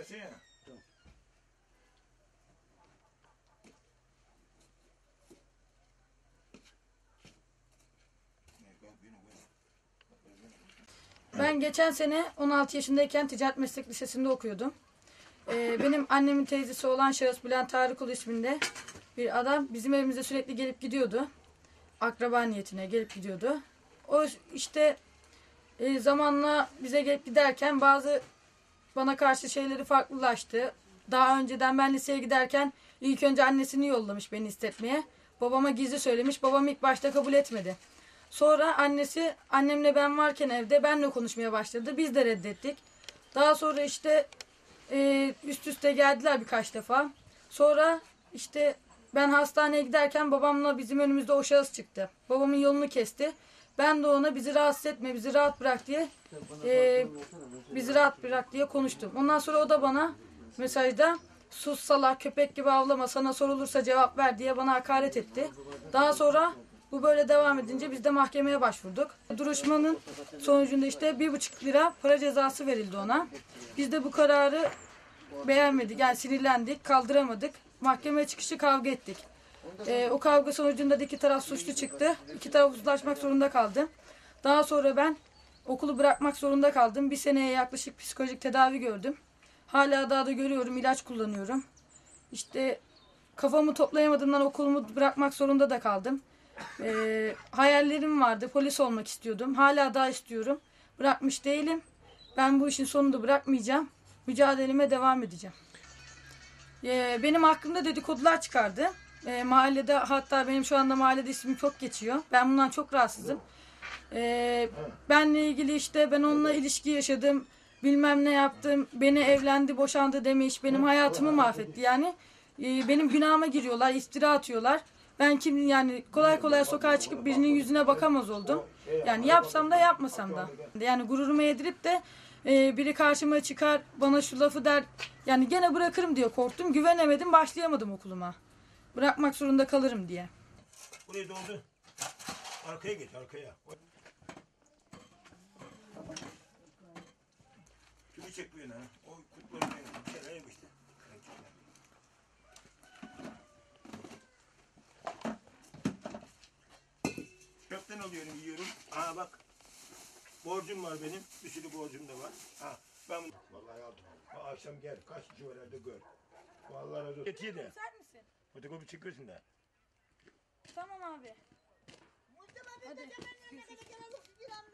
gelse ya. Ben geçen sene 16 yaşındayken Ticaret Meslek Lisesi'nde okuyordum. Ee, benim annemin teyzesi olan şahıs Bülent Tarıkulu isminde bir adam bizim evimize sürekli gelip gidiyordu. Akraba niyetine gelip gidiyordu. O işte e, zamanla bize gelip giderken bazı bana karşı şeyleri farklılaştı. Daha önceden ben liseye giderken ilk önce annesini yollamış beni istetmeye. Babama gizli söylemiş. Babam ilk başta kabul etmedi. Sonra annesi annemle ben varken evde benle konuşmaya başladı. Biz de reddettik. Daha sonra işte e, üst üste geldiler birkaç defa. Sonra işte ben hastaneye giderken babamla bizim önümüzde o şahıs çıktı. Babamın yolunu kesti. Ben de ona bizi rahatsız etme, bizi rahat bırak diye e, bizi rahat bırak diye konuştum. Ondan sonra o da bana mesajda sus salak köpek gibi avlama sana sorulursa cevap ver diye bana hakaret etti. Daha sonra bu böyle devam edince biz de mahkemeye başvurduk. Duruşmanın sonucunda işte bir buçuk lira para cezası verildi ona. Biz de bu kararı beğenmedik yani sinirlendik kaldıramadık. Mahkemeye çıkışı kavga ettik. Ee, o kavga sonucunda da iki taraf suçlu çıktı. İki taraf uzlaşmak zorunda kaldı. Daha sonra ben okulu bırakmak zorunda kaldım. Bir seneye yaklaşık psikolojik tedavi gördüm. Hala daha da görüyorum, ilaç kullanıyorum. İşte kafamı toplayamadığımdan okulumu bırakmak zorunda da kaldım. Ee, hayallerim vardı, polis olmak istiyordum. Hala daha istiyorum. Bırakmış değilim. Ben bu işin sonunda bırakmayacağım. Mücadeleme devam edeceğim. Ee, benim hakkımda dedikodular çıkardı. Ee, mahallede hatta benim şu anda mahallede ismim çok geçiyor. Ben bundan çok rahatsızım. Ee, benle ilgili işte ben onunla ilişki yaşadım. Bilmem ne yaptım. Beni evlendi, boşandı demiş. Benim hayatımı mahvetti. Yani e, benim günahıma giriyorlar, iftira atıyorlar. Ben kim yani kolay kolay sokağa çıkıp birinin yüzüne bakamaz oldum. Yani yapsam da yapmasam da. Yani gururumu yedirip de e, biri karşıma çıkar bana şu lafı der. Yani gene bırakırım diye korktum. Güvenemedim başlayamadım okuluma. Bırakmak zorunda kalırım diye. Burayı doldu. Arkaya geç arkaya. Şunu çek bu yana. O kutları bir kere yemişti. Çöpten alıyorum yiyorum. Aa bak. Borcum var benim. Bir sürü borcum da var. Ha ben Vallahi aldım. Ha, akşam gel. Kaç civarlarda gör. Vallahi razı olsun. Etiye de. Sen misin? Fotokopi çıkıyorsun da. Tamam abi. Mustafa bir de cebenin önüne kadar gel alıp bir an